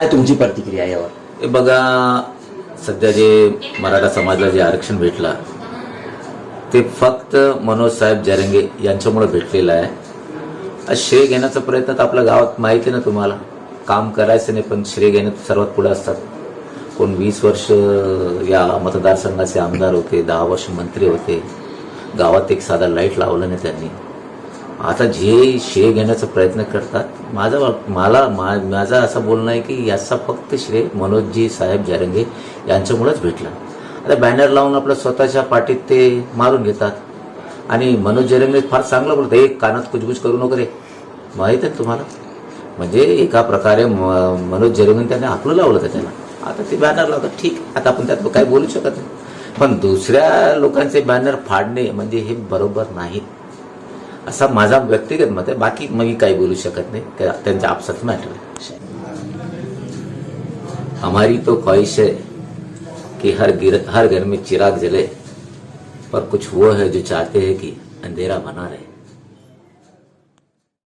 काय तुमची प्रतिक्रिया आहे यावर? हे बघा सध्या जे मराठा समाजाला जे आरक्षण भेटलं ते फक्त मनोज साहेब जरंगे यांच्यामुळे भेटलेलं आहे. आज श्रेय घेण्याचा प्रयत्न तर आपल्या गावात माहिती आहे ना तुम्हाला. काम करायचं नाही पण श्रेय घेण्यात सर्वात पुढे असतात. कोण वीस वर्ष या मतदारसंघाचे आमदार होते दहा वर्ष मंत्री होते. गावात एक साधा लाइट लावलं नाही त्यांनी. आता जे श्रेय घेण्याचा प्रयत्न करतात माझा मला मा- माझं असं बोलणं आहे की याचा फक्त श्रेय मनोजजी साहेब जारंगे यांच्यामुळेच भेटला. आता बॅनर लावून आपल्या स्वतःच्या पाठीत ते मारून घेतात. आणि मनोज जरंगे फार चांगलं बोलतात एक कानात कुजबुज करू नको रे. माहीत आहे तुम्हाला? म्हणजे एका प्रकारे म- मनोज जरंगेने त्याने आपलं लावलं होतं त्याला. आता ते बॅनर लावतात ठीक आता आपण त्यात काही बोलू शकत नाही. पण दुसऱ्या लोकांचे बॅनर फाडणे म्हणजे हे बरोबर नाही. असा माझा व्यक्तिगत मत आहे. बाकी मी काही बोलू शकत नाही. त्यांचा त्यांच्या आपसात मॅटर हमारी तो ख्वाहिश है कि हर गिर, हर घर में चिराग जले पर कुछ वो है जो चाहते हैं कि अंधेरा बना रहे।